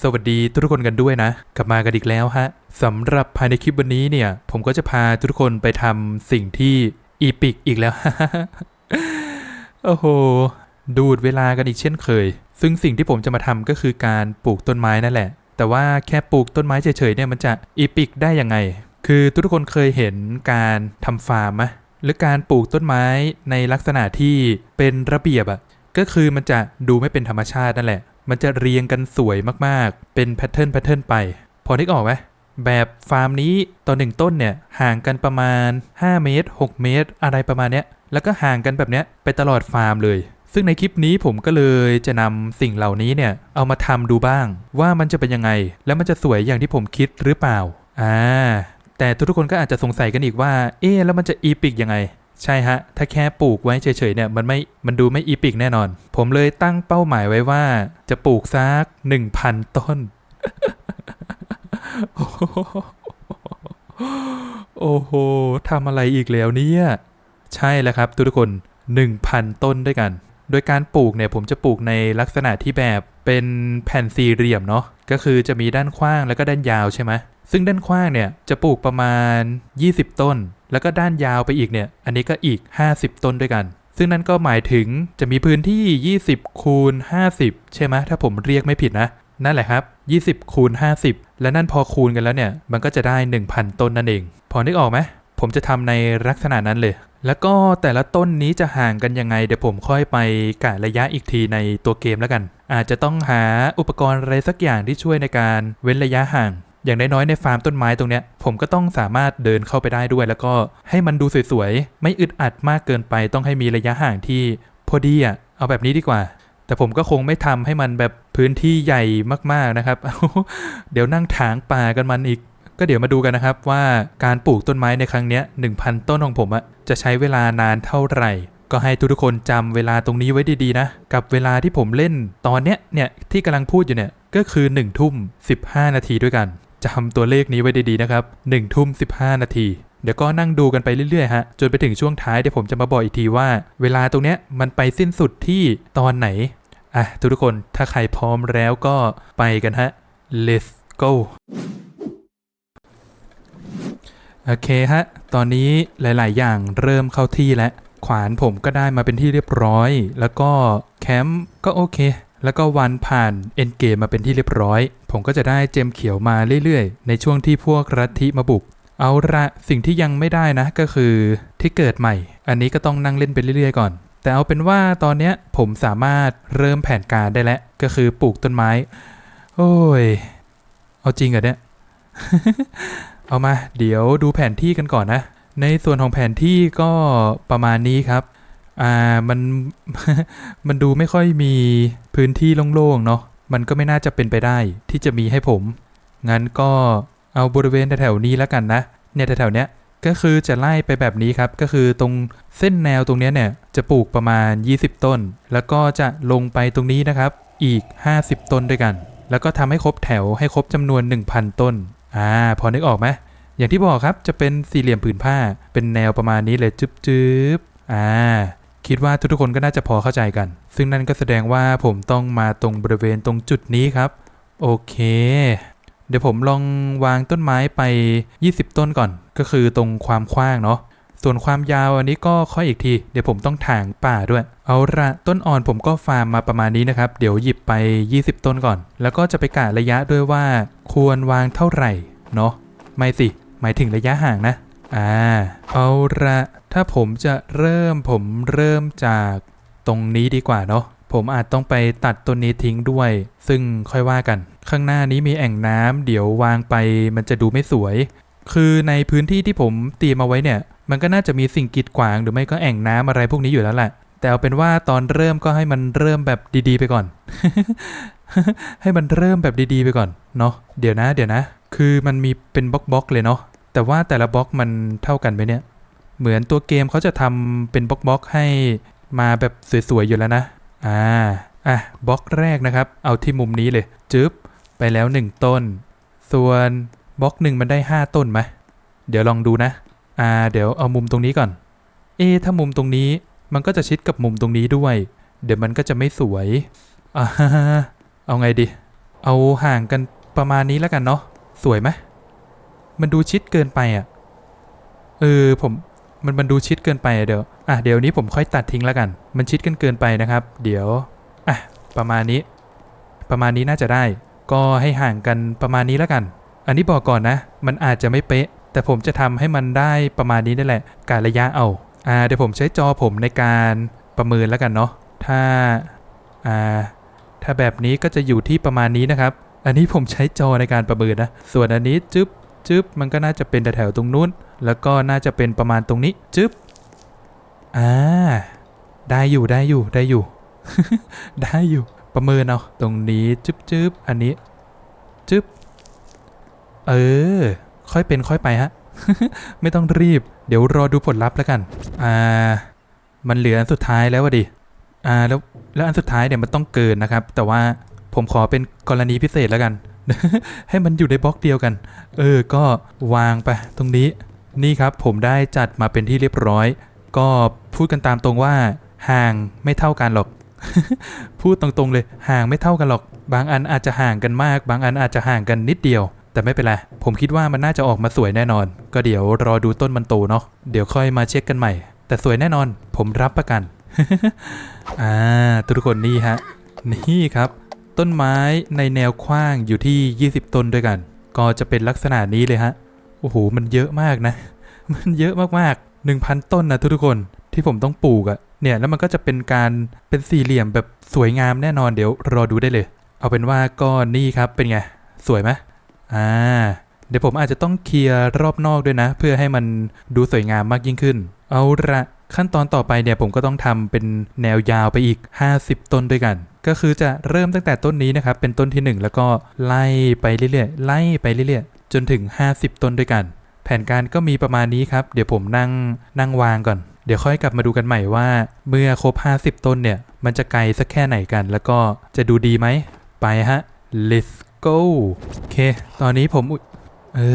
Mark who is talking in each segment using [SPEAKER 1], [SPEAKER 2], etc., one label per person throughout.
[SPEAKER 1] สวัสดีทุกคนกันด้วยนะ กลับมากันอีกแล้วฮะสำหรับภายในคลิปวันนี้เนี่ย ผมก็จะพาทุกคนไปทำสิ่งที่อีปิกอีกแล้ว โอ้โห ดูดเวลากันอีกเช่นเคย ซึ่งสิ่งที่ผมจะมาทำก็คือการปลูกต้นไม้นั่นแหละ แต่ว่าแค่ปลูกต้นไม้เฉยๆเนี่ยมันจะอีปิกได้ยังไง คือทุกคนเคยเห็นการทำฟาร์มไหมหรือการปลูกต้นไม้ในลักษณะที่เป็นระเบียบอะก็คือมันจะดูไม่เป็นธรรมชาตินั่นแหละ มันจะเรียงกันสวยมากๆ เป็นแพทเทิร์นแพทเทิร์นไป พอนึกออกไหมแบบฟาร์มนี้ต่อหนึ่งต้นเนี่ยห่างกันประมาณ 5 เมตร 6 เมตร อะไรประมาณเนี้ย แล้วก็ห่างกันแบบเนี้ยไปตลอดฟาร์มเลย ซึ่งในคลิปนี้ผมก็เลยจะนำสิ่งเหล่านี้เนี่ยเอามาทำดูบ้าง ว่ามันจะเป็นยังไง แล้วมันจะสวยอย่างที่ผมคิดหรือเปล่า อ่า แต่ทุกๆคนก็อาจจะสงสัยกันอีกว่า เอ๊แล้วมันจะอีปิกยังไง ใช่ฮะ ถ้าแค่ปลูกไว้เฉยๆเนี่ยมันไม่ มันดูไม่อีปิกแน่นอน ผมเลยตั้งเป้าหมายไว้ว่า จะปลูกสัก1,000 ต้น โอ้โหทำอะไรอีกแล้วเนี่ย ใช่แล้วครับทุกคน 1,000 ต้นด้วยกัน โดยการปลูกเนี่ยผมจะปลูกในลักษณะที่แบบเป็นแผ่นสี่เหลี่ยมเนาะ ก็คือจะมีด้านกว้างแล้วก็ด้านยาวใช่ไหม ซึ่งด้านกว้างเนี่ยจะปลูกประมาณ 20 ต้น แล้วก็ด้านยาวไปอีกเนี่ย อันนี้ก็อีก 50 ต้นด้วยกัน ซึ่งนั่นก็หมายถึงจะมีพื้นที่ 20 คูณ 50 ใช่ไหมถ้าผมเรียกไม่ผิดนะ นั่นแหละครับ 20 คูณ 50 และนั่นพอคูณกันแล้วเนี่ย มันก็จะได้ 1,000 ต้นนั่นเอง พอนึกออกไหมผมจะทำในลักษณะนั้นเลย แล้วก็แต่ละต้นนี้จะห่างกันยังไง เดี๋ยวผมค่อยไปกะระยะอีกทีในตัวเกมแล้วกัน อาจจะต้องหาอุปกรณ์อะไรสักอย่างที่ช่วยในการเว้นระยะห่าง อย่างน้อยๆในฟาร์มต้นไม้ตรงเนี้ยผมก็ต้องสามารถเดินเข้าไปได้ด้วย แล้วก็ให้มันดูสวยๆ ไม่อึดอัดมากเกินไป ต้องให้มีระยะห่างที่พอดีอะเอาแบบนี้ดีกว่า แต่ผมก็คงไม่ทำให้มันแบบพื้นที่ใหญ่มากๆนะครับ เดี๋ยวนั่งถางป่ากันมันอีก ก็เดี๋ยวมาดูกันนะครับว่าการปลูกต้นไม้ในครั้งเนี้ย1,000 ต้นของผมอะจะใช้เวลานานเท่าไหร่ก็ให้ทุกคนจำเวลาตรงนี้ไว้ดีๆนะ กับเวลาที่ผมเล่นตอนเนี้ยเนี่ยที่กำลังพูดอยู่เนี่ยก็คือ1ทุ่ม15นาทีด้วยกัน จำตัวเลขนี้ไว้ดีๆนะครับ1ทุ่ม15 นาที เดี๋ยวก็นั่งดูกันไปเรื่อยๆฮะจนไปถึงช่วงท้ายเดี๋ยวผมจะมาบอกอีกทีว่า เวลาตรงเนี้ยมันไปสิ้นสุดที่ตอนไหนอะทุกๆคนถ้าใครพร้อมแล้วก็ไปกันฮะ let's go โอเคฮะ ตอนนี้หลาย ๆ อย่างเริ่มเข้าที่แล้ว ขวานผมก็ได้มาเป็นที่เรียบร้อย แล้วก็แคมป์ก็โอเค แล้วก็วันผ่านเอ็นเกมมาเป็นที่เรียบร้อย ผมก็จะได้เจมเขียวมาเรื่อยๆ ในช่วงที่พวกรัฐทิมาบุก เอาละสิ่งที่ยังไม่ได้นะก็คือที่เกิดใหม่ อันนี้ก็ต้องนั่งเล่นไปเรื่อยๆก่อน แต่เอาเป็นว่าตอนเนี้ยผมสามารถเริ่มแผนการได้แล้ว ก็คือปลูกต้นไม้ โอ้ย เอาจริงเหรอเนี่ย เอามา เดี๋ยวดูแผนที่กันก่อนนะ ในส่วนของแผนที่ก็ประมาณนี้ครับ อ่ามันมันดูไม่ค่อยมีพื้นที่โล่งๆเนาะมันก็ไม่น่าจะเป็นไปได้ที่จะมีให้ผม งั้นก็เอาบริเวณแถวๆนี้แล้วกันนะ เนี่ยแถวๆเนี้ยก็คือจะไล่ไปแบบนี้ครับ ก็คือตรงเส้นแนวตรงเนี้ยเนี่ยจะปลูกประมาณ 20 ต้น แล้วก็จะลงไปตรงนี้นะครับ อีก 50 ต้นด้วยกัน แล้วก็ทำให้ครบแถวให้ครบจำนวน 1,000 ต้น อ่า พอนึกออกไหมอย่างที่บอกครับจะเป็นสี่เหลี่ยมผืนผ้า เป็นแนวประมาณนี้เลยจึ๊บๆอ่า คิดว่าทุกๆคนก็น่าจะพอเข้าใจกัน ซึ่งนั่นก็แสดงว่าผมต้องมาตรงบริเวณตรงจุดนี้ครับ โอเค เดี๋ยวผมลองวางต้นไม้ไป 20 ต้นก่อน ก็คือตรงความกว้างเนาะ ส่วนความยาวอันนี้ก็ค่อยอีกที เดี๋ยวผมต้องถางป่าด้วย เอาละต้นอ่อนผมก็ฟาร์มมาประมาณนี้นะครับ เดี๋ยวหยิบไป 20 ต้นก่อน แล้วก็จะไปกะระยะด้วยว่า ควรวางเท่าไหร่ เนาะ ไม่สิ หมายถึงระยะห่างนะ อ่า เอาละถ้าผมจะเริ่มผมเริ่มจากตรงนี้ดีกว่าเนาะผมอาจต้องไปตัดต้นนี้ทิ้งด้วย ซึ่งค่อยว่ากัน ข้างหน้านี้มีแอ่งน้ำเดี๋ยววางไปมันจะดูไม่สวย คือในพื้นที่ที่ผมเตรียมเอาไว้เนี่ย มันก็น่าจะมีสิ่งกีดขวางหรือไม่ก็แอ่งน้ำอะไรพวกนี้อยู่แล้วแหละแต่เอาเป็นว่าตอนเริ่มก็ให้มันเริ่มแบบดีๆ ไปก่อน ให้มันเริ่มแบบดีๆ ไปก่อนเนาะเดี๋ยวนะ เดี๋ยวนะ คือมันมีเป็นบล็อกๆเลยเนาะ แต่ว่าแต่ละบล็อกมันเท่ากันไหมเนี่ย เหมือนตัวเกมเขาจะทำเป็นบล็อกๆให้มาแบบสวยๆอยู่แล้วนะ อ่า อะบล็อกแรกนะครับ เอาที่มุมนี้เลยจึ๊บไปแล้ว 1 ต้น ส่วนบล็อกหนึ่งมันได้ 5 ต้นไหมเดี๋ยวลองดูนะ อ่า เดี๋ยวเอามุมตรงนี้ก่อน เอ ถ้ามุมตรงนี้มันก็จะชิดกับมุมตรงนี้ด้วย เดี๋ยวมันก็จะไม่สวยอ่าเอาไงดี เอาห่างกันประมาณนี้แล้วกันเนาะ สวยไหม มันดูชิดเกินไปอะ เออผมมันมันดูชิดเกินไปเดี๋ยวอะเดี๋ยวนี้ผมค่อยตัดทิ้งแล้วกัน มันชิดกันเกินไปนะครับ เดี๋ยวอะประมาณนี้ ประมาณนี้น่าจะได้ ก็ให้ห่างกันประมาณนี้แล้วกัน อันนี้บอกก่อนนะ มันอาจจะไม่เป๊ะ แต่ผมจะทำให้มันได้ประมาณนี้นี่แหละการระยะเอาอ่าเดี๋ยวผมใช้จอผมในการประเมินแล้วกันเนาะถ้าอ่าถ้าแบบนี้ก็จะอยู่ที่ประมาณนี้นะครับ อันนี้ผมใช้จอในการประเมินนะส่วนอันนี้จึ๊บ จึ๊บมันก็น่าจะเป็นแถวๆตรงนู้น แล้วก็น่าจะเป็นประมาณตรงนี้ จึ๊บอ่าได้อยู่ได้อยู่ได้อยู่ ได้อยู่ประเมินเอาตรงนี้จึ๊บจึ๊บอันนี้ จึ๊บเออ ค่อยเป็นค่อยไปฮะ ไม่ต้องรีบ เดี๋ยวรอดูผลลัพธ์แล้วกัน อ่า มันเหลืออันสุดท้ายแล้ววะดิอ่าแล้วแล้วอันสุดท้ายเนี่ยมันต้องเกินนะครับ แต่ว่าผมขอเป็นกรณีพิเศษแล้วกัน ให้มันอยู่ในบล็อกเดียวกัน เออ ก็วางไปตรงนี้ นี่ครับผมได้จัดมาเป็นที่เรียบร้อย ก็พูดกันตามตรงว่าห่างไม่เท่ากันหรอก พูดตรงๆเลยห่างไม่เท่ากันหรอก บางอันอาจจะห่างกันมาก บางอันอาจจะห่างกันนิดเดียว แต่ไม่เป็นไร ผมคิดว่ามันน่าจะออกมาสวยแน่นอน ก็เดี๋ยวรอดูต้นมันโตเนาะ เดี๋ยวค่อยมาเช็คกันใหม่ แต่สวยแน่นอน ผมรับประกัน อ่าทุกคนนี่ฮะ นี่ครับ ต้นไม้ในแนวกว้างอยู่ที่ 20 ต้นด้วยกัน ก็จะเป็นลักษณะนี้เลยฮะ โอ้โห มันเยอะมากนะ มันเยอะมากๆ 1,000 ต้นนะทุกๆคนที่ผมต้องปลูกอะเนี่ย แล้วมันก็จะเป็นการเป็นสี่เหลี่ยมแบบสวยงามแน่นอนเดี๋ยวรอดูได้เลย เอาเป็นว่าก็นี่ครับเป็นไง สวยไหมอ่า เดี๋ยวผมอาจจะต้องเคลียร์รอบนอกด้วยนะ เพื่อให้มันดูสวยงามมากยิ่งขึ้น เอาละขั้นตอนต่อไปเนี่ยผมก็ต้องทำเป็นแนวยาวไปอีก 50 ต้นด้วยกัน ก็คือจะเริ่มตั้งแต่ต้นนี้นะครับ เป็นต้นทีหนึ่1 แล้วก็ไล่ไปเรื่อยๆ ไล่ไปเรื่อยๆ จนถึง 50 ต้นด้วยกัน แผนการก็มีประมาณนี้ครับ เดี๋ยวผมนั่งนั่งวางก่อน เดี๋ยวค่อยกลับมาดูกันใหม่ว่า เมื่อครบ 50 ต้นเนี่ย มันจะไกลสักแค่ไหนกัน แล้วก็จะดูดีไหม ไปฮะ let's go โอเค ตอนนี้ผม เอ้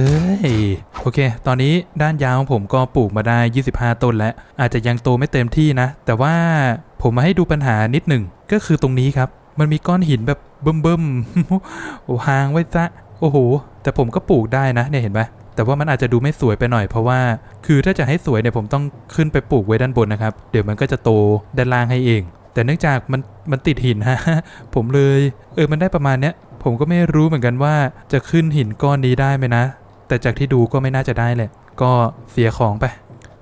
[SPEAKER 1] ยโอเค ตอนนี้ด้านยาวของผมก็ปลูกมาได้ 25 ต้นแล้ว อาจจะยังโตไม่เต็มที่นะ แต่ว่าผมมาให้ดูปัญหานิดหนึ่ง ก็คือตรงนี้ครับ มันมีก้อนหินแบบเบิ่มๆโอ้หางไว้ซะ โอ้โห แต่ผมก็ปลูกได้นะ เนี่ยเห็นไหมแต่ว่ามันอาจจะดูไม่สวยไปหน่อยเพราะว่า คือถ้าจะให้สวยเนี่ยผมต้องขึ้นไปปลูกไว้ด้านบนนะครับ เดี๋ยวมันก็จะโตด้านล่างให้เอง แต่เนื่องจากมันมันติดหินฮะ ผมเลย เออ มันได้ประมาณเนี้ย ผมก็ไม่รู้เหมือนกันว่าจะขึ้นหินก้อนนี้ได้ไหมนะ แต่จากที่ดูก็ไม่น่าจะได้แหละก็เสียของไป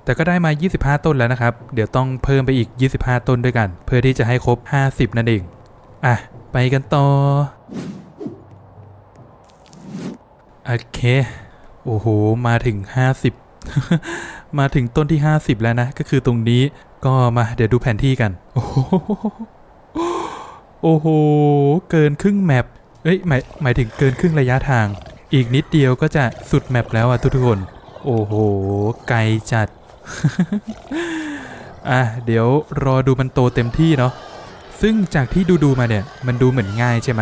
[SPEAKER 1] แต่ก็ได้มา 25 ต้นแล้วนะครับ เดี๋ยวต้องเพิ่มไปอีก 25 ต้นด้วยกัน เพื่อที่จะให้ครบ 50 นั่นเอง อะ ไปกันต่อ โอเค โอ้โห มาถึง 50 มาถึงต้นที่ 50 แล้วนะ ก็คือตรงนี้ ก็มาเดี๋ยวดูแผนที่กัน โอ้โหโอ้โห เกินครึ่งแมป เอ้ยหมายหมายถึงเกินครึ่งระยะทาง อีกนิดเดียวก็จะสุดแมปแล้วอะทุกๆคน โอ้โห ไกลจัด อะเดี๋ยวรอดูมันโตเต็มที่เนาะซึ่งจากที่ดูดูมาเนี่ย มันดูเหมือนง่ายใช่ไหม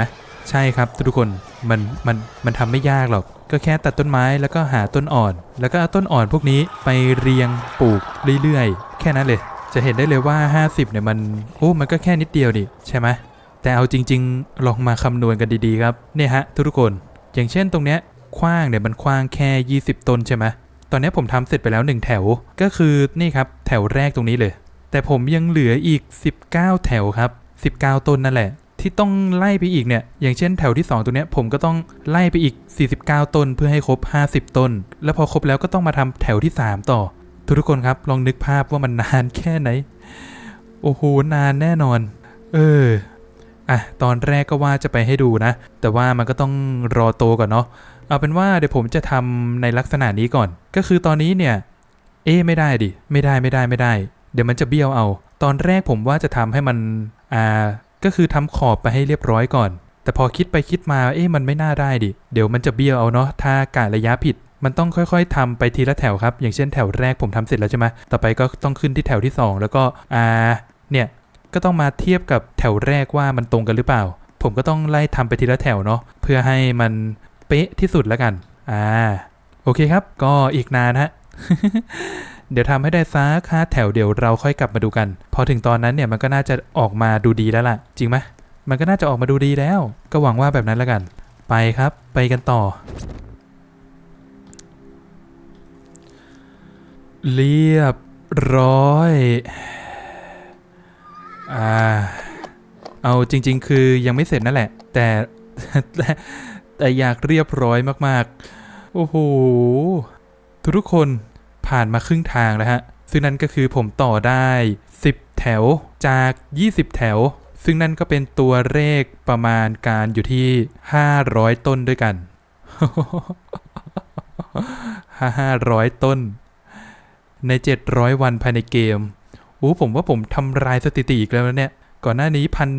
[SPEAKER 1] ใช่ครับทุกคนมันมันมันทำไม่ยากหรอก ก็แค่ตัดต้นไม้แล้วก็หาต้นอ่อน แล้วก็เอาต้นอ่อนพวกนี้ไปเรียงปลูกเรื่อยๆ แค่นั้นเลย จะเห็นได้เลยว่า 50เนี่ยมันโอ้มันก็แค่นิดเดียวดิใช่ไหม แต่เอาจริง ๆ ลองมาคำนวณกันดีๆครับเนี่ยฮะทุกคน อย่างเช่นตรงเนี้ยกว้างเนี่ยมันกว้างแค่ 20 ต้นใช่ไหมตอนนี้ผมทำเสร็จไปแล้ว 1 แถวก็คือนี่ครับแถวแรกตรงนี้เลย แต่ผมยังเหลืออีก 19 แถวครับ 19 ต้นนั่นแหละ ที่ต้องไล่ไปอีกเนี่ยอย่างเช่นแถวที่ 2 ตรงเนี้ยผมก็ต้องไล่ไปอีก 49 ต้นเพื่อให้ครบ 50 ต้น แล้วพอครบแล้วก็ต้องมาทำแถวที่ 3 ต่อ ทุกๆคนครับลองนึกภาพว่ามันนานแค่ไหน โอ้โหนานแน่นอน เออ อะตอนแรกก็ว่าจะไปให้ดูนะ แต่ว่ามันก็ต้องรอโตก่อนเนาะเอาเป็นว่าเดี๋ยวผมจะทำในลักษณะนี้ก่อน ก็คือตอนนี้เนี่ย เอ๊ไม่ได้ดิไม่ได้ไม่ได้ไม่ได้ เดี๋ยวมันจะเบี้ยวเอา ตอนแรกผมว่าจะทำให้มันอ่าก็คือทำขอบไปให้เรียบร้อยก่อน แต่พอคิดไปคิดมาเอ๊ะมันไม่น่าได้ดิเดี๋ยวมันจะเบี้ยวเอาเนาะถ้ากะระยะผิดมันต้องค่อยๆทำไปทีละแถวครับ อย่างเช่นแถวแรกผมทำเสร็จแล้วใช่ไหมต่อไปก็ต้องขึ้นที่แถวที่สองแล้วก็อ่าเนี่ย ก็ต้องมาเทียบกับแถวแรกว่ามันตรงกันหรือเปล่า ผมก็ต้องไล่ทำไปทีละแถวเนาะเพื่อให้มันเป๊ะที่สุดแล้วกันอ่าโอเคครับ ก็อีกนานฮะเดี๋ยวทำให้ได้ซักค่าแถวเดี๋ยวเราค่อยกลับมาดูกัน พอถึงตอนนั้นเนี่ยมันก็น่าจะออกมาดูดีแล้วล่ะ จริงไหมมันก็น่าจะออกมาดูดีแล้ว ก็หวังว่าแบบนั้นแล้วกัน ไปครับ ไปกันต่อ เรียบร้อย อ่า เอาจริง ๆ คือยังไม่เสร็จนั่นแหละ แต่แต่แต่อยากเรียบร้อยมากๆ โอ้โห ทุกๆคนผ่านมาครึ่งทางแล้วฮะ ซึ่งนั่นก็คือผมต่อได้ 10 แถวจาก 20 แถว ซึ่งนั่นก็เป็นตัวเลขประมาณการอยู่ที่ 500 ต้นด้วยกัน 500 ต้น ใน 700 วันภายในเกม อ้ผมว่าผมทำลายสถิติอีกแล้วเนี่ย ก่อนหน้านี้พัน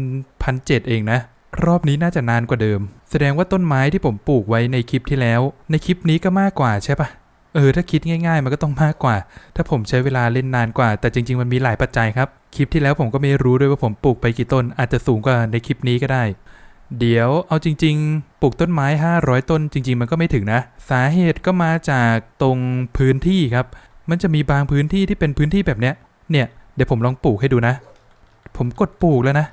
[SPEAKER 1] พันเจ็ดเองนะ รอบนี้น่าจะนานกว่าเดิม แสดงว่าต้นไม้ที่ผมปลูกไว้ในคลิปที่แล้ว ในคลิปนี้ก็มากกว่าใช่ปะเออถ้าคิดง่ายๆ มันก็ต้องมากกว่า ถ้าผมใช้เวลาเล่นนานกว่า แต่จริง ๆ มันมีหลายปัจจัยครับ คลิปที่แล้วผมก็ไม่รู้ด้วยว่าผมปลูกไปกี่ต้น อาจจะสูงกว่าในคลิปนี้ก็ได้ เดี๋ยวเอาจริง ๆ ปลูกต้นไม้ 500 ต้น จริง ๆ มันก็ไม่ถึงนะ สาเหตุก็มาจากตรงพื้นที่ครับ มันจะมีบางพื้นที่ที่เป็นพื้นที่แบบเนี้ย เนี่ย เดี๋ยวผมลองปลูกให้ดูนะ ผมกดปลูกแล้วนะ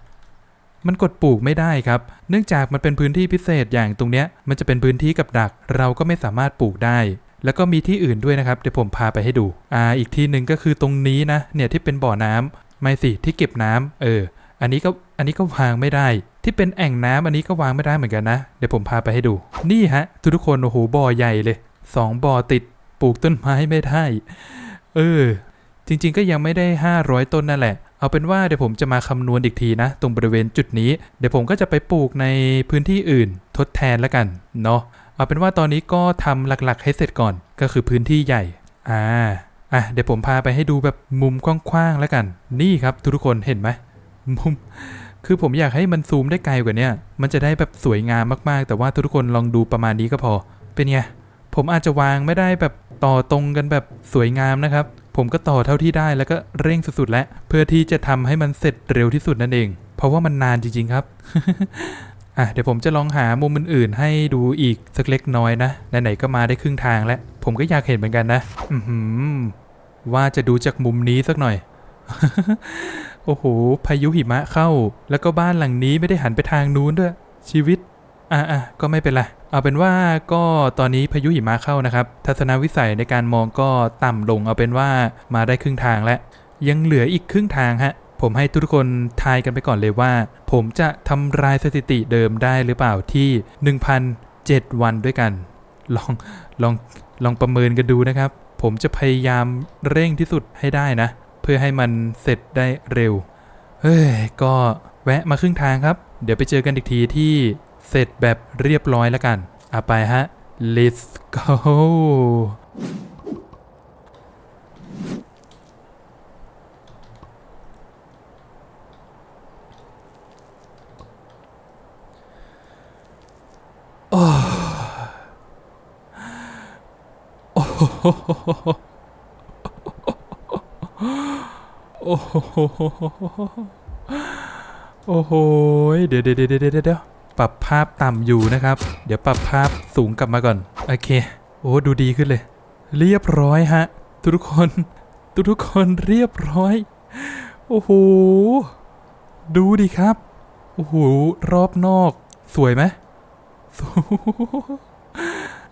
[SPEAKER 1] มันกดปลูกไม่ได้ครับ เนื่องจากมันเป็นพื้นที่พิเศษอย่างตรงเนี้ย มันจะเป็นพื้นที่กับดัก เราก็ไม่สามารถปลูกได้ แล้วก็มีที่อื่นด้วยนะครับ เดี๋ยวผมพาไปให้ดู อ่า อีกที่หนึ่งก็คือตรงนี้นะ เนี่ยที่เป็นบ่อน้ำไม่สิ ที่เก็บน้ำเออ อันนี้ก็ อันนี้ก็วางไม่ได้ ที่เป็นแอ่งน้ำอันนี้ก็วางไม่ได้เหมือนกันนะ เดี๋ยวผมพาไปให้ดู นี่ฮะ ทุกๆคน โอ้โห บ่อใหญ่เลยสองบ่อติด ปลูกต้นไม้ไม่ได้ เออ จริงๆ ก็ยังไม่ได้ 500 ต้นนั่นแหละ เอาเป็นว่าเดี๋ยวผมจะมาคำนวณอีกทีนะ ตรงบริเวณจุดนี้ เดี๋ยวผมก็จะไปปลูกในพื้นที่อื่น ทดแทนแล้วกันเนาะ เอาเป็นว่าตอนนี้ก็ทำหลักๆ ให้เสร็จก่อน ก็คือพื้นที่ใหญ่ อ่า อะ เดี๋ยวผมพาไปให้ดูแบบมุมกว้างๆ แล้วกัน นี่ครับทุกคนเห็นไหมมุม คือผมอยากให้มันซูมได้ไกลกว่านี้มันจะได้แบบสวยงามมากๆ แต่ว่าทุกคนลองดูประมาณนี้ก็พอ เป็นไง ผมอาจจะวางไม่ได้แบบต่อตรงกันแบบสวยงามนะครับ ผมก็ต่อเท่าที่ได้แล้วก็เร่งสุดๆ แล้วเพื่อที่จะทำให้มันเสร็จเร็วที่สุดนั่นเอง เพราะว่ามันนานจริงๆครับอะเดี๋ยวผมจะลองหามุมอื่นๆ ให้ดูอีกสักเล็กน้อยนะไหนๆก็มาได้ครึ่งทางแล้ว ผมก็อยากเห็นเหมือนกันนะอือหือว่าจะดูจากมุมนี้สักหน่อย โอ้โหพายุหิมะเข้า แล้วก็บ้านหลังนี้ไม่ได้หันไปทางนู้นด้วยชีวิต อะอะก็ไม่เป็นไรเอาเป็นว่าก็ตอนนี้พายุหิมะเข้านะครับ ทัศนวิสัยในการมองก็ต่ำลงเอาเป็นว่ามาได้ครึ่งทางแล้ว ยังเหลืออีกครึ่งทางฮะผมให้ทุกคนทายกันไปก่อนเลยว่า ผมจะทำลายสถิติเดิมได้หรือเปล่าที่ 1,007 วันด้วยกัน ลองลองลองประเมินกันดูนะครับ ผมจะพยายามเร่งที่สุดให้ได้นะ เพื่อให้มันเสร็จได้เร็ว เฮ้ย ก็แวะมาครึ่งทางครับ เดี๋ยวไปเจอกันอีกทีที่ เสร็จแบบเรียบร้อยแล้วกันเอาไปฮะ let's go โอ้โอ้โหโอ้โหโอ้โห เดี๋ยวเดี๋ยวเดี๋ยวเดี๋ยวเดี๋ยว ปรับภาพต่ำอยู่นะครับ เดี๋ยวปรับภาพสูงกลับมาก่อน โอเค โอ้ดูดีขึ้นเลย เรียบร้อยฮะ ทุกทุกคน ทุกทุกคนเรียบร้อย โอ้โห ดูดิครับ โอ้โห รอบนอก สวยไหมสวย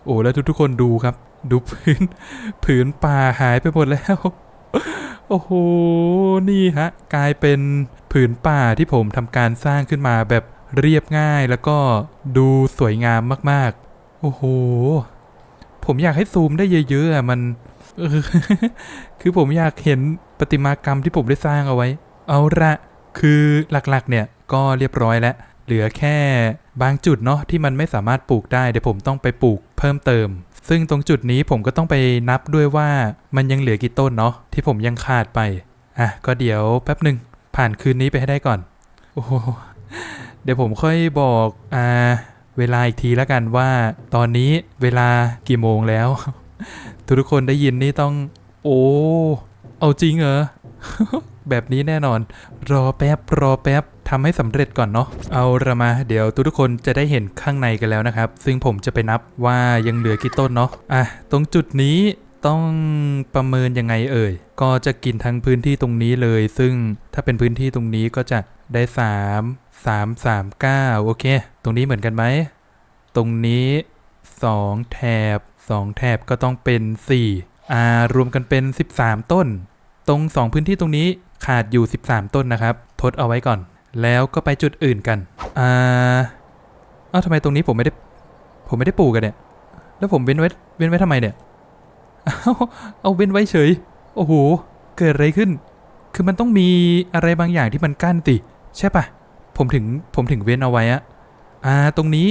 [SPEAKER 1] โอ้แล้วทุกทุกคนดูครับ ดูพื้น ผืนป่าหายไปหมดแล้ว โอ้โห นี่ฮะ กลายเป็นผืนป่าที่ผมทำการสร้างขึ้นมาแบบ เรียบง่ายแล้วก็ดูสวยงามมากๆ โอ้โห ผมอยากให้ซูมได้เยอะๆอะมันคือผมอยากเห็นประติมากรรมที่ผมได้สร้างเอาไว้ เอาละคือหลักๆเนี่ยก็เรียบร้อยแล้ว เหลือแค่บางจุดเนาะที่มันไม่สามารถปลูกได้เดี๋ยวผมต้องไปปลูกเพิ่มเติม ซึ่งตรงจุดนี้ผมก็ต้องไปนับด้วยว่ามันยังเหลือกี่ต้นเนาะที่ผมยังขาดไป อะก็เดี๋ยวแป๊บหนึ่งผ่านคืนนี้ไปให้ได้ก่อน โอ้โห เดี๋ยวผมค่อยบอกอ่าเวลาอีกทีแล้วกันว่า ตอนนี้เวลากี่โมงแล้ว ทุกคนได้ยินนี่ต้อง โอ้เอาจริงเหรอแบบนี้แน่นอน รอแป๊บรอแป๊บทำให้สำเร็จก่อนเนาะเอาละมา เดี๋ยวทุกๆคนจะได้เห็นข้างในกันแล้วนะครับ ซึ่งผมจะไปนับว่ายังเหลือกี่ต้นเนาะอะตรงจุดนี้ต้องประเมินยังไงเอ่ย ก็จะกินทั้งพื้นที่ตรงนี้เลย ซึ่งถ้าเป็นพื้นที่ตรงนี้ก็จะได้ 3 สามสามเก้าโอเค ตรงนี้เหมือนกันไหม ตรงนี้สองแถบสองแถบก็ต้องเป็นสี่อ่ารวมกันเป็น13ต้น ตรงสองพื้นที่ตรงนี้ขาดอยู่13ต้นนะครับ ทดเอาไว้ก่อน แล้วก็ไปจุดอื่นกัน อ่าเอ้าทำไมตรงนี้ผมไม่ได้ ผมไม่ได้ปลูกกันเนี่ย แล้วผมเว้นไว้ เว้นไว้ทำไมเนี่ย เอาเอาเว้นไว้เฉย โอ้โห เกิดอะไรขึ้น คือมันต้องมีอะไรบางอย่างที่มันกั้นสิใช่ปะ ผมถึงผมถึงเว้นเอาไว้อะอ่าตรงนี้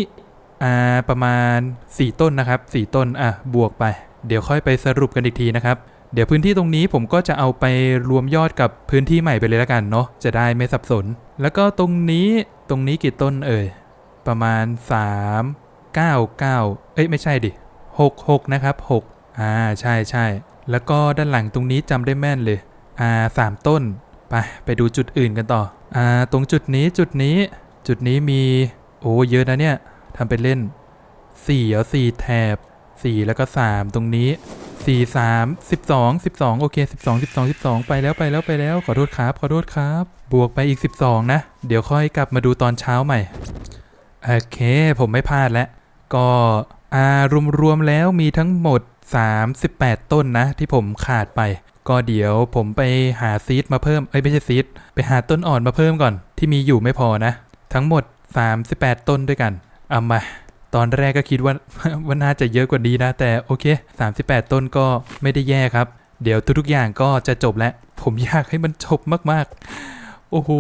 [SPEAKER 1] อ่าประมาณ 4 ต้นนะครับ 4 ต้นอะบวกไป เดี๋ยวค่อยไปสรุปกันอีกทีนะครับ เดี๋ยวพื้นที่ตรงนี้ผมก็จะเอาไปรวมยอดกับพื้นที่ใหม่ไปเลยละกันเนาะจะได้ไม่สับสน แล้วก็ตรงนี้ตรงนี้กี่ต้นเอ่ยประมาณ 3 9 9 เอ้ยไม่ใช่ดิ 6 6 นะครับ 6 อ่าใช่ใช่แล้วก็ด้านหลังตรงนี้จำได้แม่นเลย อ่าสามต้น ไปไปดูจุดอื่นกันต่อ อ่า ตรงจุดนี้จุดนี้ จุดนี้มีโอ้เยอะนะเนี่ยทำเป็นเล่น4เอา4แถบ4แล้วก็3ตรงนี้4 3 12 12โอเค12 12 12ไปแล้วไปแล้วไปแล้วขอโทษครับขอโทษครับ บวกไปอีก12นะ เดี๋ยวค่อยกลับมาดูตอนเช้าใหม่ โอเค ผมไม่พลาดแล้ว ก็อ่ารวมๆแล้วมีทั้งหมด 38 ต้นนะ ที่ผมขาดไป ก็เดี๋ยวผมไปหาซีดมาเพิ่มเอ้ยไม่ใช่ซีดไปหาต้นอ่อนมาเพิ่มก่อน ที่มีอยู่ไม่พอนะ ทั้งหมด 38 ต้นด้วยกันเอามา ตอนแรกก็คิดว่าว่าน่าจะเยอะกว่านี้นะ แต่โอเค 38 ต้นก็ไม่ได้แย่ครับ เดี๋ยวทุกๆอย่างก็จะจบแล้ว ผมอยากให้มันจบมากๆ โอ้โห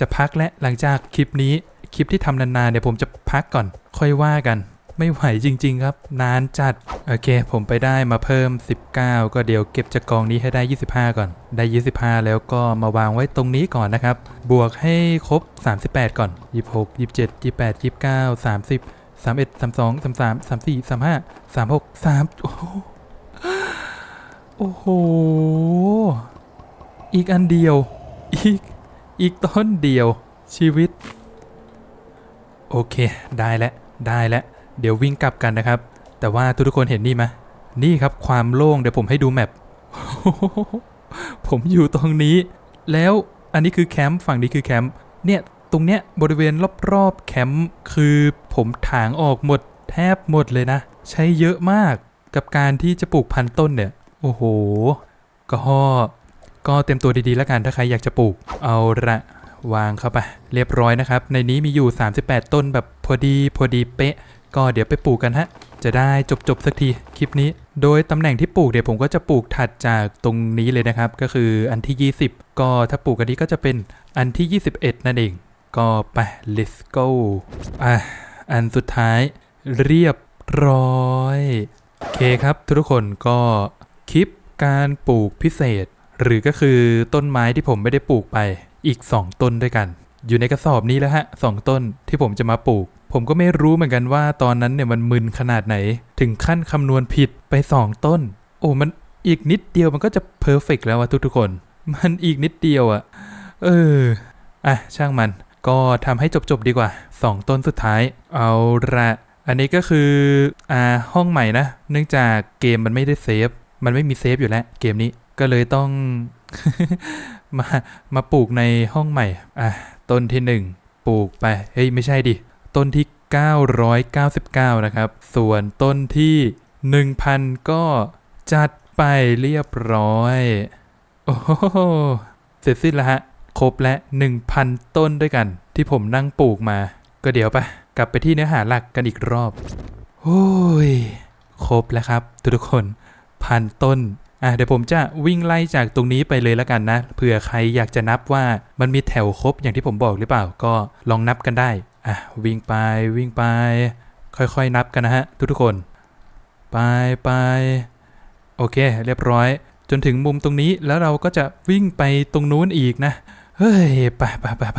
[SPEAKER 1] จะพักและหลังจากคลิปนี้คลิปที่ทำนานๆเดี๋ยวผมจะพักก่อน ค่อยว่ากัน ไม่ไหวจริง ๆ ครับ นานจัด โอเค ผมไปได้มาเพิ่ม 19 ก็เดี๋ยวเก็บจากกองนี้ให้ได้ 25 ก่อน ได้ 25 แล้วก็มาวางไว้ตรงนี้ก่อนนะครับ บวกให้ครบ 38 ก่อน 26 27 28 29 30 31 32 33 34 35 36 3โอ้โหโอ้โห อีกอันเดียว อีก อีกต้นเดียว ชีวิต โอเค ได้แล้ว ได้แล้ว เดี๋ยววิ่งกลับกันนะครับ แต่ว่าทุกคนเห็นนี่ไหมนี่ครับความโล่งเดี๋ยวผมให้ดูแมปผมอยู่ตรงนี้ แล้วอันนี้คือแคมป์ฝั่งนี้คือแคมป์เนี่ยตรงเนี้ยบริเวณรอบๆแคมป์คือผมถางออกหมดแทบหมดเลยนะ ใช้เยอะมากกับการที่จะปลูกพันต้นเนี่ย โอ้โห ก็ก็เต็มตัวดีๆแล้วกันถ้าใครอยากจะปลูกเอาละวางเข้าไป เรียบร้อยนะครับ ในนี้มีอยู่ 38 ต้นแบบพอดีพอดีเป๊ะ ก็เดี๋ยวไปปลูกกันฮะ จะได้จบจบๆสักทีคลิปนี้ โดยตำแหน่งที่ปลูกเดี๋ยวผมก็จะปลูกถัดจากตรงนี้เลยนะครับ ก็คืออันที่ 20 ก็ถ้าปลูกอันนี้ก็จะเป็นอันที่ 21 นั่นเอง ก็ไป let's go อะอันสุดท้ายเรียบร้อยโอเคครับทุกคนก็คลิปการปลูกพิเศษ หรือก็คือต้นไม้ที่ผมไม่ได้ปลูกไปอีก 2 ต้นด้วยกัน อยู่ในกระสอบนี้แล้วฮะสองต้นที่ผมจะมาปลูก ผมก็ไม่รู้เหมือนกันว่าตอนนั้นเนี่ยมันมึนขนาดไหน ถึงขั้นคำนวณผิดไป2ต้น โอ้มันอีกนิดเดียวมันก็จะเพอร์เฟกแล้วอะทุกๆคน มันอีกนิดเดียวอะเอออะช่างมันก็ทำให้จบๆดีกว่า 2 ต้นสุดท้าย เอาละอันนี้ก็คืออ่าห้องใหม่นะ เนื่องจากเกมมันไม่ได้เซฟ มันไม่มีเซฟอยู่แล้วเกมนี้ก็เลยต้อง มามาปลูกในห้องใหม่อะต้นที่ 1 ปลูกไป เฮ้ย ไม่ใช่ดิ ต้นที่ 999 นะครับ ส่วนต้นที่ 1,000 ก็จัดไปเรียบร้อย โอ้โหเสร็จสิ้นแล้วฮะ ครบและ 1,000 ต้นด้วยกัน ที่ผมนั่งปลูกมา ก็เดี๋ยวไปกลับไปที่เนื้อหาหลักกันอีกรอบโอ้ย ครบแล้วครับ ทุกคนพันต้นอะเดี๋ยวผมจะวิ่งไล่จากตรงนี้ไปเลยแล้วกันนะเผื่อใครอยากจะนับว่ามันมีแถวครบอย่างที่ผมบอกหรือเปล่า ก็ลองนับกันได้ อะวิ่งไปวิ่งไป ค่อยๆนับกันนะฮะ ทุกๆคน ไปไปโอเค เรียบร้อย จนถึงมุมตรงนี้แล้วเราก็จะวิ่งไปตรงนู้นอีกนะ เฮ้ยไปไปไปไป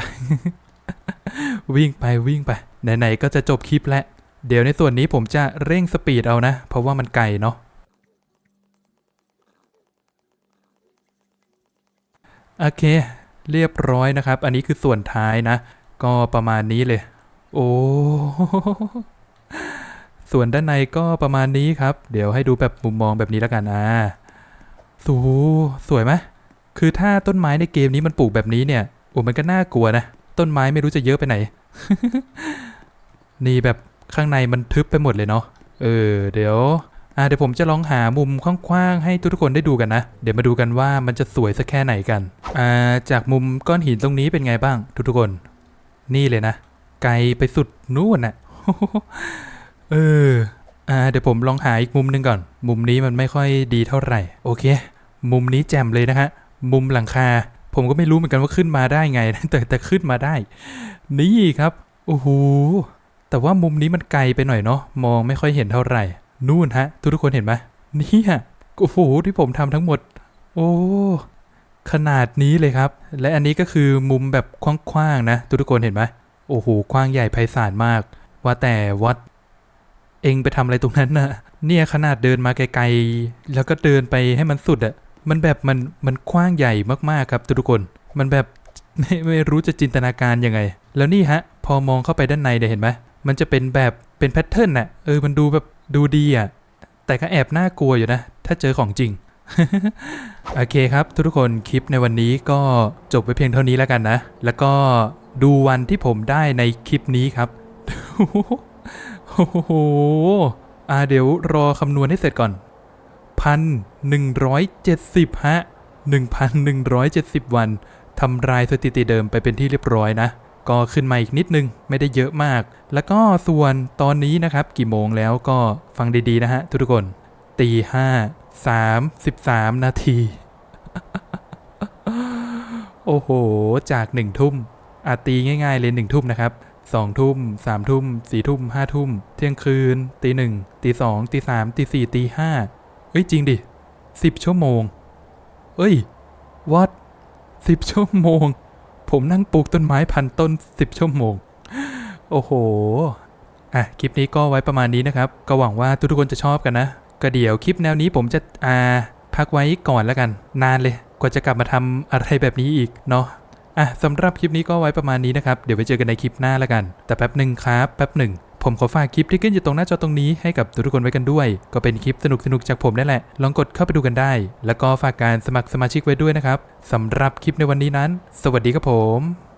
[SPEAKER 1] วิ่งไปวิ่งไป ไหน ๆ ก็จะจบคลิปแล้ว เดี๋ยวในส่วนนี้ผมจะเร่งสปีดเอานะ เพราะว่ามันไกลเนาะโอเค เรียบร้อยนะครับ อันนี้คือส่วนท้ายนะ ก็ประมาณนี้เลย โอ้ส่วนด้านในก็ประมาณนี้ครับ เดี๋ยวให้ดูแบบมุมมองแบบนี้แล้วกันอ่าสูสวยไหมคือถ้าต้นไม้ในเกมนี้มันปลูกแบบนี้เนี่ยโอ้มันก็น่ากลัวนะ ต้นไม้ไม่รู้จะเยอะไปไหน นี่แบบข้างในมันทึบไปหมดเลยเนาะเออ เดี๋ยวอ่าเดี๋ยวผมจะลองหามุมกว้างๆให้ทุกคนได้ดูกันนะ เดี๋ยวมาดูกันว่ามันจะสวยสักแค่ไหนกันอ่าจากมุมก้อนหินตรงนี้เป็นไงบ้าง ทุกๆคน นี่เลยนะ ไกลไปสุดนู่นน่ะเอออ่าเดี๋ยวผมลองหาอีกมุมหนึ่งก่อน มุมนี้มันไม่ค่อยดีเท่าไหร่ โอเค มุมนี้แจ่มเลยนะฮะ มุมหลังคา ผมก็ไม่รู้เหมือนกันว่าขึ้นมาได้ไง แต่แต่ขึ้นมาได้ นี่ครับ โอ้โห แต่ว่ามุมนี้มันไกลไปหน่อยเนาะ มองไม่ค่อยเห็นเท่าไหร่ นู่นฮะ ทุกทุกคนเห็นไหมนี่ยโอ้โห ที่ผมทำทั้งหมด โอ้ ขนาดนี้เลยครับ และอันนี้ก็คือมุมแบบกว้างๆนะ ทุกทุกคนเห็นไหม โอ้โหกว้างใหญ่ไพศาลมาก ว่าแต่วัด เองไปทำอะไรตรงนั้นน่ะ เนี่ยขนาดเดินมาไกลๆ แล้วก็เดินไปให้มันสุดอะมันแบบมันมันกว้างใหญ่มากๆครับทุกคน มันแบบไม่ไม่รู้จะจินตนาการยังไง แล้วนี่ฮะ พอมองเข้าไปด้านในเนี่ยเห็นไหมมันจะเป็นแบบเป็นแพทเทิร์นน่ะเออมันดูแบบดูดีอะแต่ก็แอบน่ากลัวอยู่นะ ถ้าเจอของจริงโอเคครับ ทุกๆคนคลิปในวันนี้ก็จบไปเพียงเท่านี้แล้วกันนะ แล้วก็ ดูวันที่ผมได้ในคลิปนี้ครับ โอ้โหอ่าเดี๋ยวรอคำนวณให้เสร็จก่อนพันหนึ่งร้อยเจ็ดสิบฮะหนึ่งพันหนึ่งร้อยเจ็ดสิบวันทำลายสถิติเดิมไปเป็นที่เรียบร้อยนะ ก็ขึ้นมาอีกนิดนึงไม่ได้เยอะมาก แล้วก็ส่วนตอนนี้นะครับ กี่โมงแล้วก็ฟังดีๆนะฮะทุกคน ตีห้าสามสิบสามนาที โอ้โห จากหนึ่งทุ่ม อาจตีง่ายๆ เลยหนึ่งทุ่มนะครับสองทุ่มสามทุ่มสี่ทุ่มห้าทุ่ม เที่ยงคืน ตีหนึ่งตีสองตีสามตีสี่ตีห้าเอ้ยจริงดิสิบชั่วโมง เอ้ยวัดสิบชั่วโมง ผมนั่งปลูกต้นไม้พันต้นสิบชั่วโมง โอ้โห อะ คลิปนี้ก็ไว้ประมาณนี้นะครับ ก็หวังว่าทุกๆคนจะชอบกันนะ ก็เดี๋ยวคลิปแนวนี้ผมจะอ่าพักไว้ก่อนแล้วกัน นานเลย กว่าจะกลับมาทำอะไรแบบนี้อีกเนาะ อะสำหรับคลิปนี้ก็ไว้ประมาณนี้นะครับ เดี๋ยวไปเจอกันในคลิปหน้าแล้วกัน แต่แป๊บหนึ่งครับแป๊บหนึ่งผมขอฝากคลิปที่ขึ้นอยู่ตรงหน้าจอตรงนี้ให้กับทุกคนไว้กันด้วย ก็เป็นคลิปสนุกๆจากผมนั่นแหละ ลองกดเข้าไปดูกันได้ แล้วก็ฝากการสมัครสมาชิกไว้ด้วยนะครับสำหรับคลิปในวันนี้นั้น สวัสดีครับผม